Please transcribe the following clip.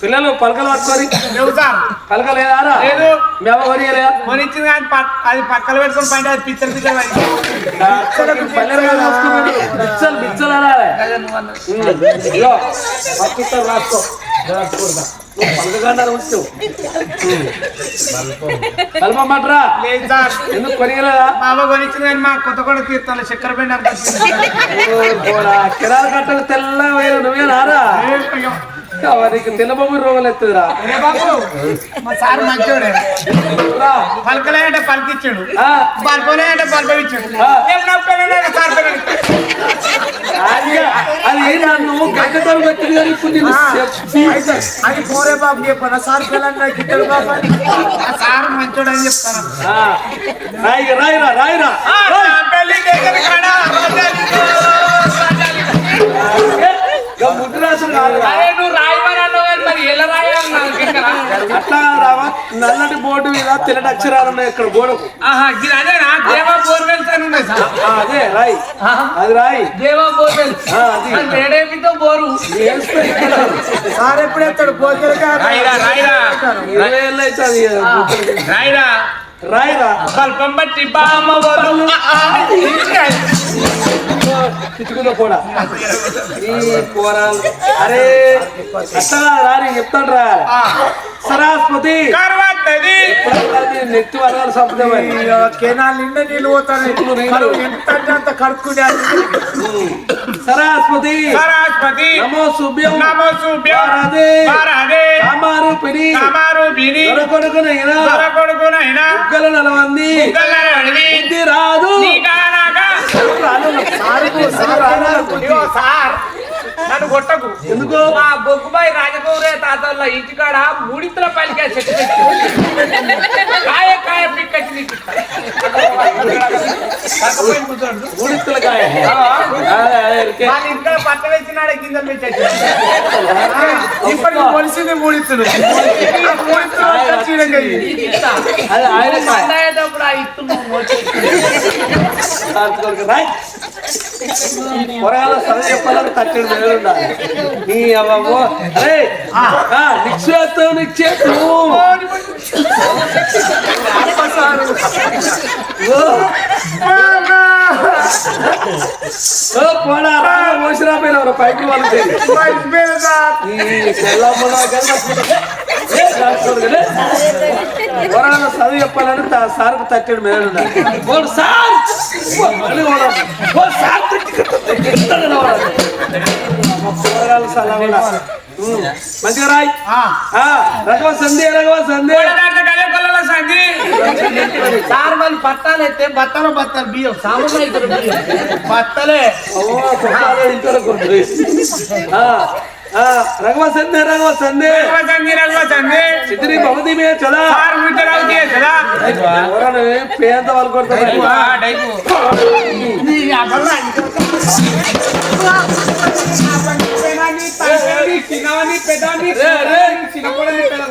పిల్లలు పలకలు పట్టుకొని. లేవు సార్. పలకలేదారా లేదు. మేము కొనిచ్చింది కానీ అది పక్కన పెట్టుకొని పైన అది పిచ్చర్ పిచ్చర్ రాసుకో. కలపమంటరా లేదు సార్. ఎందుకు కొనిచ్చింది కానీ మా కొత్త కూడా తీర్థాలు చక్కెర పిండి కిరాల కట్టలు తెల్ల వేలు నువ్వే నారా నీకు రోగలు బాబు మా సార్ మంచోడే. పలకలే అంటే పలికిచ్చాడు ఆ, పలుకోలే అంటే పిల్లలు. అది అది ఏంటి నువ్వు గడ్డతో పెట్టింది కానీ ఇప్పుడు నేను చెప్పి అది పోరే బాబు చెప్పాను సార్ పిల్లలు గిట్టడు బాబు సార్ మంచోడు అని చెప్తాను రాయిరా రాయిరా నువ్వు రాయమని అన్నావు కానీ మరి ఎలా రాయాలి నాకు ఇక్కడ అట్లా రావా? నల్లటి బోర్డు మీద తెల్లటి అక్షరాలు ఉన్నాయి ఇక్కడ గోడకు. అదే రాయి. అది రాయి. దేవా అది. వేడేమితో బోరు. సార్ ఎప్పుడు ఎత్తాడు? పోతే రాయిరా రాయిరా. స్వల్పం బట్టి బామ్మ పిచ్చుకుందో కూడా. ఈ పోరాలు అరే అట్లా రాని చెప్తాను రా. సరాస్పతి నెత్తి వరగాలి సంపదమని కెనాల్ నిండా నీళ్ళు పోతాను. ఎంత అంటే అంత కడుక్కునే సరాస్పతి నమో సుభ్యం నమో సుభ్యం వారదే. వారదే. కామారు పిని కామారు నలవంది. రాదు సారుకు సార్ సార్ నన్ను కొట్టకు. ఎందుకు? మా బొగ్గుబాయి రాజగౌరే తాతల ఇంటికాడ మూడింతల పలికే చెట్టు కాయ కాయ పిక్కచ్చి నీకు ఇస్తా. మూడిత్తుల కాయ ఇంట్లో పట్ట వేసినాడే కింద పెట్టేసి ఇప్పటికి పొలిసింది మూడిస్తుడు నీకు ఇస్తా. అది ఆయన కాయ పండగేటప్పుడు ఆ ఇత్తు నువ్వు మోచి. కార్తీకుడికి రాయ్. పొరగాల చదువు చెప్పాలని తట్టడు దేవుడుండాలి నీ అవ్వమ్మో అరే నిక్షేత్తం నిక్షేత్తం ఓ పైకి వాళ్ళు ఈ సెల్లమ్మలో పొరగాల చదువు చెప్పాలని సార్కు తట్టడు మేలుండాలి ఓ సార్! ఓ మళ్ళీ ఓడాలి. ఓ సార్ తిట్టిస్తాడు ఓడాలి. పోరగాల సలహా కూడా. ఉమ్, మంచిగా రాయ్ ఆ, రఘవ సంధి రఘవ సంధి సార్ వాళ్ళు పట్టాలు ఎత్తే బత్తలు బత్తలు బియ్యం సామాన్య బియ్యం. బత్తలే ఓ, కొట్టాలి, ఇంట్లో కొట్టు. ఆ, ఆ, రఘవ సంధి రఘవ సంధి చిత్రి భవతి మే చదా. ఎవరన్నా పేద వాళ్ళు కొడతారు? రే,